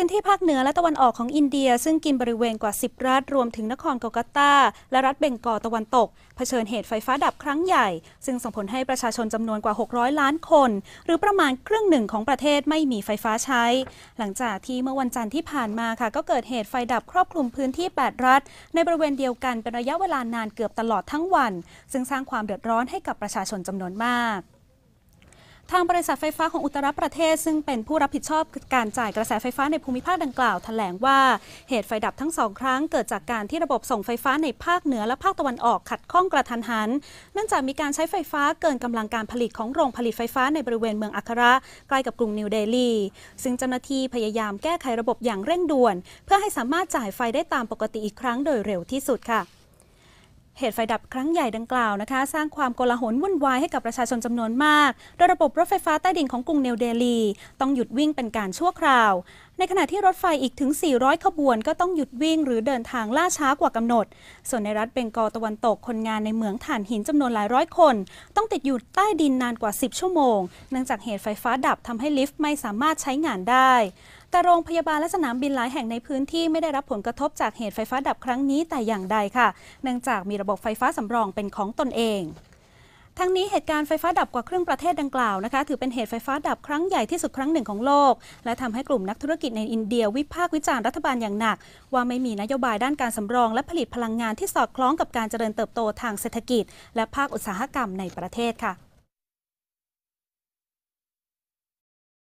พื้นที่ภาคเหนือและตะวันออกของอินเดีย ซึ่งกินบริเวณกว่า 10 รัฐ รวมถึงนครกลกัตตา และรัฐเบงกอตะวันตก เผชิญเหตุไฟฟ้าดับครั้งใหญ่ ซึ่งส่งผลให้ประชาชนจำนวนกว่า 600 ล้านคน หรือประมาณครึ่งหนึ่งของประเทศไม่มีไฟฟ้าใช้ หลังจากที่เมื่อวันจันทร์ที่ผ่านมาค่ะ ก็เกิดเหตุไฟดับครอบคลุมพื้นที่ 8 รัฐ ในบริเวณเดียวกันเป็นระยะเวลานานเกือบตลอดทั้งวัน ซึ่งสร้างความเดือดร้อนให้กับประชาชนจำนวนมาก ทางบริษัทไฟฟ้าของอุตรประเทศ ซึ่งเป็นผู้รับผิดชอบการจ่ายกระแสไฟฟ้าในภูมิภาคดังกล่าวแถลงว่าเหตุไฟดับทั้งสองครั้งเกิดจากการที่ระบบส่งไฟฟ้าในภาคเหนือและภาคตะวันออกขัดข้องกระทันหัน เนื่องจากมีการใช้ไฟฟ้าเกินกำลังการผลิตของโรงผลิตไฟฟ้าในบริเวณเมืองอัคราใกล้กับกรุงนิวเดลีซึ่งเจ้าหน้าที่พยายามแก้ไขระบบอย่างเร่งด่วน เพื่อให้สามารถจ่ายไฟได้ตามปกติอีกครั้งโดยเร็วที่สุดค่ะ เหตุไฟดับครั้งใหญ่ดังกล่าวนะคะ สร้างความโกลาหลวุ่นวายให้กับประชาชนจำนวนมาก โดยระบบรถไฟฟ้าใต้ดินของกรุงเนวเดลี ต้องหยุดวิ่งเป็นการชั่วคราว ในขณะที่รถไฟอีกถึง 400 ขบวน ก็ต้องหยุดวิ่งหรือเดินทางล่าช้ากว่ากำหนด ส่วนในรัฐเบงกอลตะวันตกคนงานในเหมืองถ่านหินจำนวนหลายร้อยคน ต้องติดอยู่ใต้ดินนานกว่า 10 ชั่วโมง เนื่องจากเหตุไฟฟ้าดับทำให้ลิฟต์ไม่สามารถใช้งานได้ แต่โรงพยาบาลและสนามบินหลายแห่งในพื้นที่ไม่ได้รับผลกระทบจากเหตุไฟฟ้าดับครั้งนี้แต่อย่างใดค่ะ เนื่องจากมีระบบไฟฟ้าสำรองเป็นของตนเองทั้งนี้เหตุการณ์ไฟฟ้าดับกว่าครึ่งประเทศดังกล่าวนะคะถือเป็นเหตุไฟฟ้าดับครั้งใหญ่ที่สุดครั้งหนึ่งของโลก และทำให้กลุ่มนักธุรกิจในอินเดียวิพากษ์วิจารณ์รัฐบาลอย่างหนัก ว่าไม่มีนโยบายด้านการสำรองและผลิตพลังงานที่สอดคล้องกับการเจริญเติบโตทางเศรษฐกิจ และภาคอุตสาหกรรมในประเทศค่ะ